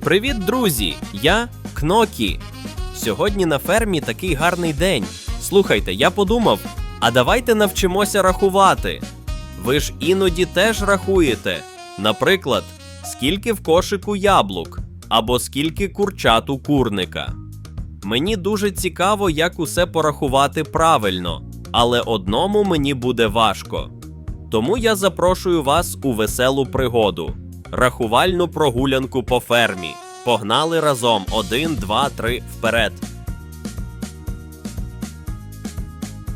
Привіт, друзі! Я Кнокі. Сьогодні на фермі такий гарний день. Слухайте, я подумав, а давайте навчимося рахувати. Ви ж іноді теж рахуєте. Наприклад, скільки в кошику яблук або скільки курчат у курника. Мені дуже цікаво, як усе порахувати правильно, але одному мені буде важко. Тому я запрошую вас у веселу пригоду. Рахувальну прогулянку по фермі. Погнали разом. Один, два, три, вперед.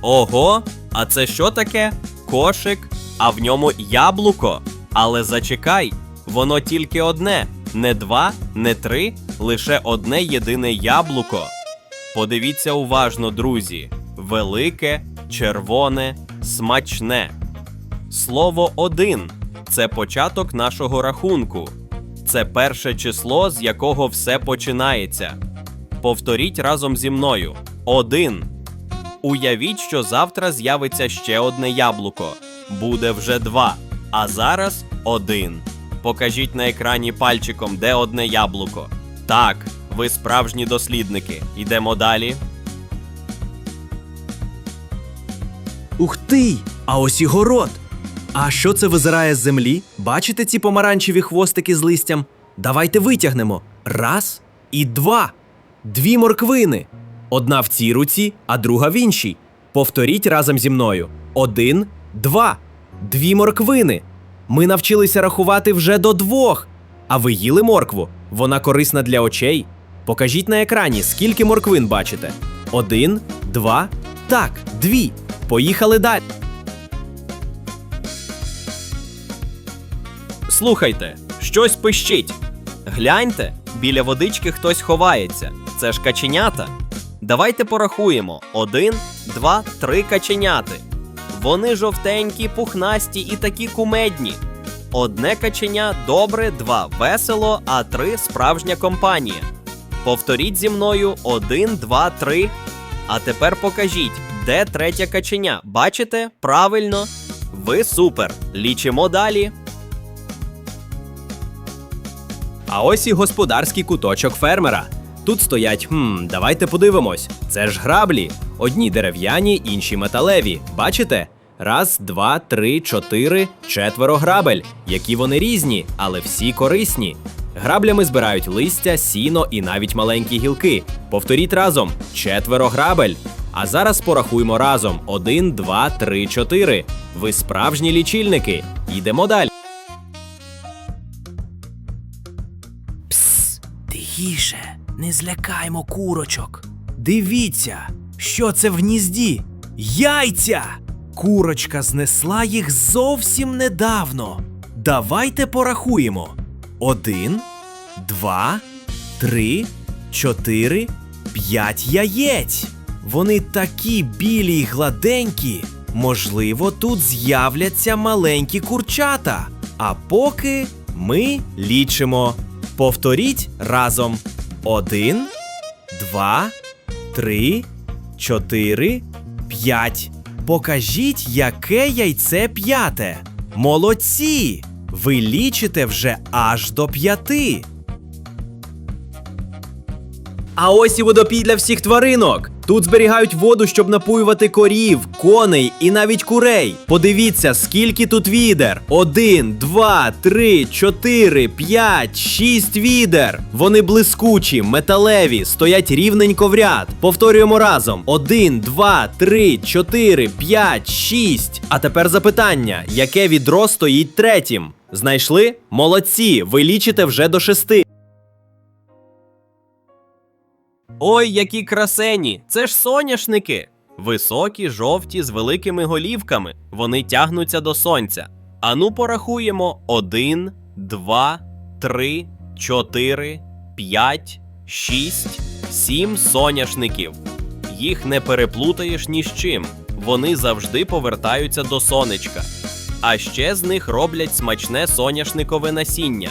Ого, а це що таке? Кошик, а в ньому яблуко. Але зачекай, воно тільки одне, не два, не три, лише одне єдине яблуко. Подивіться уважно, друзі. Велике, червоне, смачне. Слово один це початок нашого рахунку. Це перше число, з якого все починається. Повторіть разом зі мною: один. Уявіть, що завтра з'явиться ще одне яблуко. Буде вже два. А зараз один. Покажіть на екрані пальчиком, де одне яблуко. Так, ви справжні дослідники. Йдемо далі. Ух ти! А ось і город. А що це визирає з землі? Бачите ці помаранчеві хвостики з листям? Давайте витягнемо. Раз і два. Дві морквини. Одна в цій руці, а друга в іншій. Повторіть разом зі мною. Один, два. Дві морквини. Ми навчилися рахувати вже до двох. А ви їли моркву? Вона корисна для очей. Покажіть на екрані, скільки морквин бачите. Один, два. Так, дві. Поїхали далі. Слухайте, щось пищить. Гляньте, біля водички хтось ховається. Це ж каченята. Давайте порахуємо: один, два, три каченяти. Вони жовтенькі, пухнасті і такі кумедні. Одне каченя добре, два весело, а три справжня компанія. Повторіть зі мною один, два, три. А тепер покажіть, де третє каченя. Бачите? Правильно. Ви супер. Лічимо далі. А ось і господарський куточок фермера. Тут стоять, хм, давайте подивимось. Це ж граблі. Одні дерев'яні, інші металеві. Бачите? Раз, два, три, чотири, четверо грабель. Які вони різні, але всі корисні. Граблями збирають листя, сіно і навіть маленькі гілки. Повторіть разом: четверо грабель. А зараз порахуємо разом: один, два, три, чотири. Ви справжні лічильники. Йдемо далі. Тихіше, не злякаймо курочок. Дивіться, що це в гнізді? Яйця! Курочка знесла їх зовсім недавно. Давайте порахуємо. Один, два, три, чотири, п'ять яєць. Вони такі білі й гладенькі. Можливо, тут з'являться маленькі курчата. А поки ми лічимо. Повторіть разом: один, два, три, чотири, п'ять. Покажіть, яке яйце п'яте. Молодці! Ви лічите вже аж до п'яти. А ось і водопій для всіх тваринок. Тут зберігають воду, щоб напоювати корів, коней і навіть курей. Подивіться, скільки тут відер: один, два, три, чотири, п'ять, шість відер. Вони блискучі, металеві, стоять рівненько в ряд. Повторюємо разом: один, два, три, чотири, п'ять, шість. А тепер запитання: яке відро стоїть третім? Знайшли? Молодці! Ви лічите вже до шести. Ой, які красені! Це ж соняшники! Високі, жовті, з великими голівками. Вони тягнуться до сонця. Ану порахуємо: один, два, три, чотири, п'ять, шість, сім соняшників. Їх не переплутаєш ні з чим. Вони завжди повертаються до сонечка. А ще з них роблять смачне соняшникове насіння.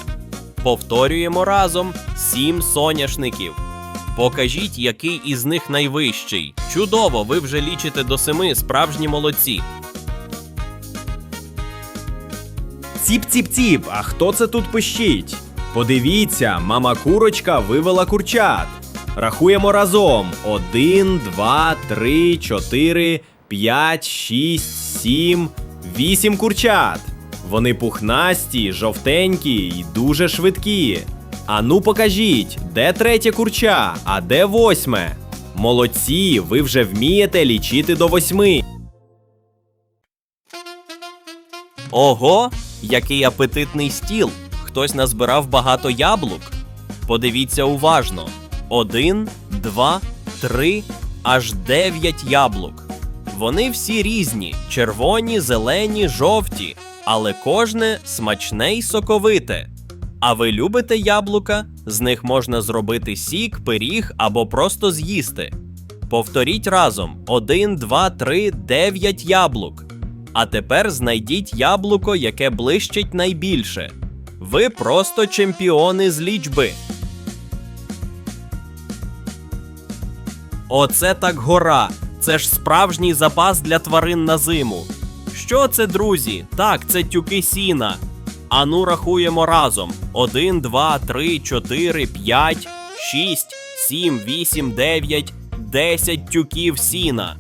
Повторюємо разом сім соняшників. Покажіть, який із них найвищий. Чудово, ви вже лічите до семи справжні молодці. Ціп-ціп-ціп, а хто це тут пищить? Подивіться, мама курочка вивела курчат. Рахуємо разом: один, два, три, чотири, п'ять, шість, сім, вісім курчат. Вони пухнасті, жовтенькі і дуже швидкі. Ану покажіть, де третє курча, а де восьме. Молодці, ви вже вмієте лічити до восьми. Ого, який апетитний стіл! Хтось назбирав багато яблук. Подивіться уважно: один, два, три, аж дев'ять яблук. Вони всі різні: червоні, зелені, жовті, але кожне смачне й соковите. А ви любите яблука? З них можна зробити сік, пиріг або просто з'їсти. Повторіть разом: 1, 2, 3, 9 яблук. А тепер знайдіть яблуко, яке блищить найбільше. Ви просто чемпіони з лічби. Оце так гора. Це ж справжній запас для тварин на зиму. Що це, друзі? Так, це тюки сіна. Ану рахуємо разом: 1, 2, 3, 4, 5, 6, 7, 8, 9, 10 тюків сіна.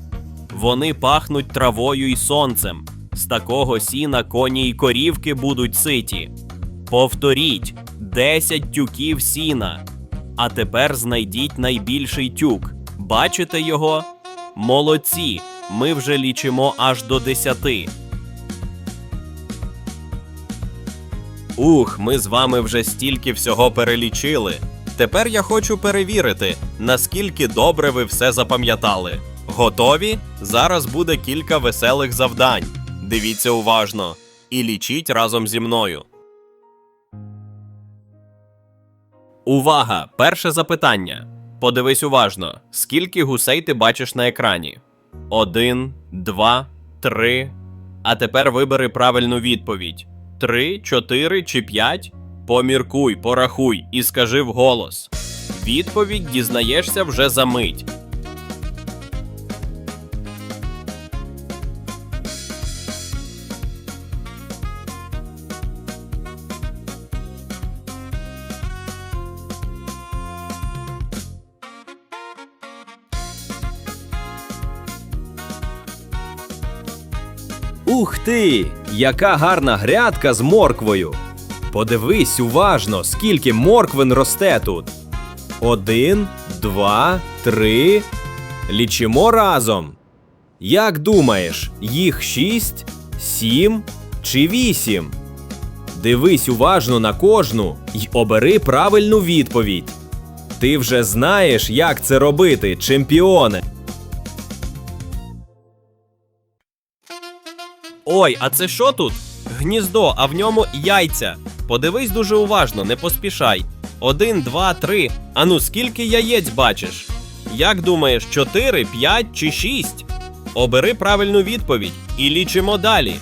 Вони пахнуть травою і сонцем. З такого сіна коні й корівки будуть ситі. Повторіть 10 тюків сіна. А тепер знайдіть найбільший тюк. Бачите його? Молодці! Ми вже лічимо аж до 10. Ух, ми з вами вже стільки всього перелічили. Тепер я хочу перевірити, наскільки добре ви все запам'ятали. Готові? Зараз буде кілька веселих завдань. Дивіться уважно і лічіть разом зі мною. Увага! Перше запитання. Подивись уважно, скільки гусей ти бачиш на екрані? Один, два, три. А тепер вибери правильну відповідь: три, чотири чи п'ять. Поміркуй, порахуй і скажи вголос. Відповідь дізнаєшся вже за мить. Ух ти! Яка гарна грядка з морквою. Подивись уважно, скільки морквин росте тут. Один, два, три. Лічимо разом. Як думаєш, їх шість, сім чи вісім? Дивись уважно на кожну й обери правильну відповідь. Ти вже знаєш, як це робити, чемпіоне. Ой, а це що тут? Гніздо, а в ньому яйця. Подивись дуже уважно, не поспішай. Один, два, три. Ану, скільки яєць бачиш? Як думаєш, чотири, п'ять чи шість? Обери правильну відповідь і лічимо далі.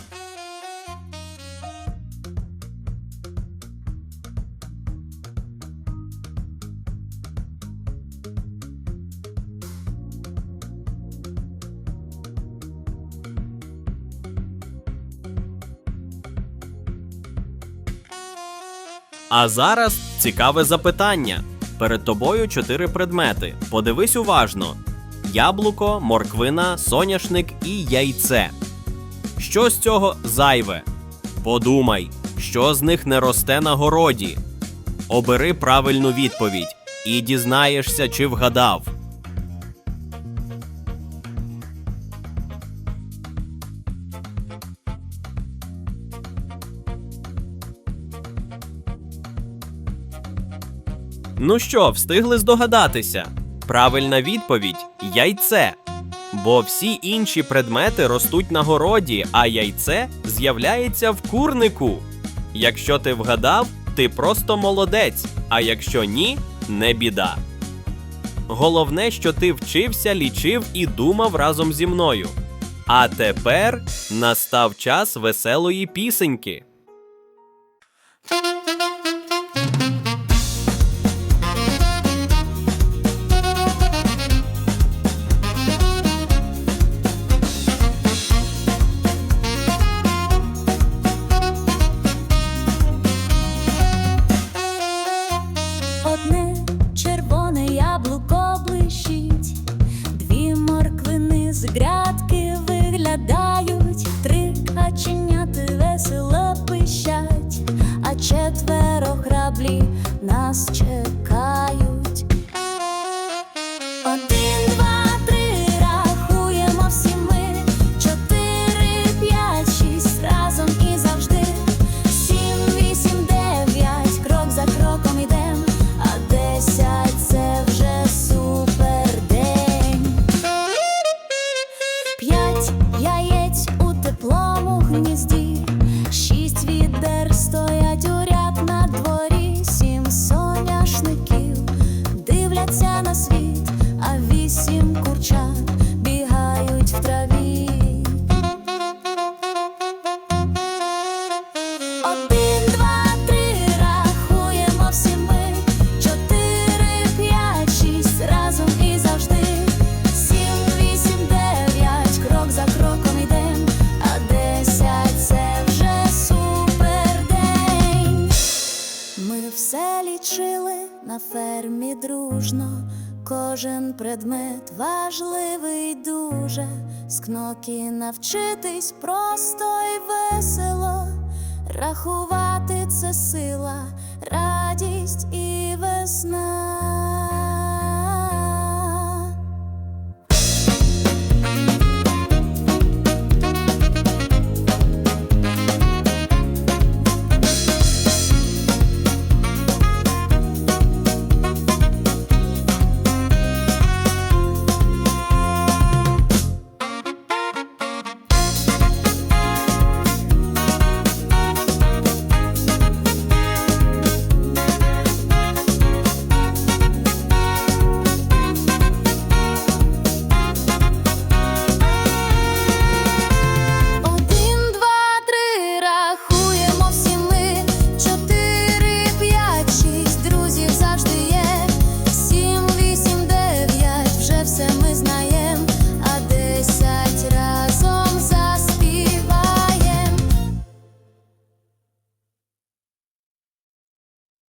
А зараз цікаве запитання. Перед тобою чотири предмети. Подивись уважно: яблуко, морквина, соняшник і яйце. Що з цього зайве? Подумай, що з них не росте на городі. Обери правильну відповідь і дізнаєшся, чи вгадав. Ну що, встигли здогадатися? Правильна відповідь яйце. Бо всі інші предмети ростуть на городі, а яйце з'являється в курнику. Якщо ти вгадав, ти просто молодець, а якщо ні, не біда. Головне, що ти вчився, лічив і думав разом зі мною. А тепер настав час веселої пісеньки. Предмет важливий дуже, скноки навчитись просто й весело, рахувати це сила, радість і весна.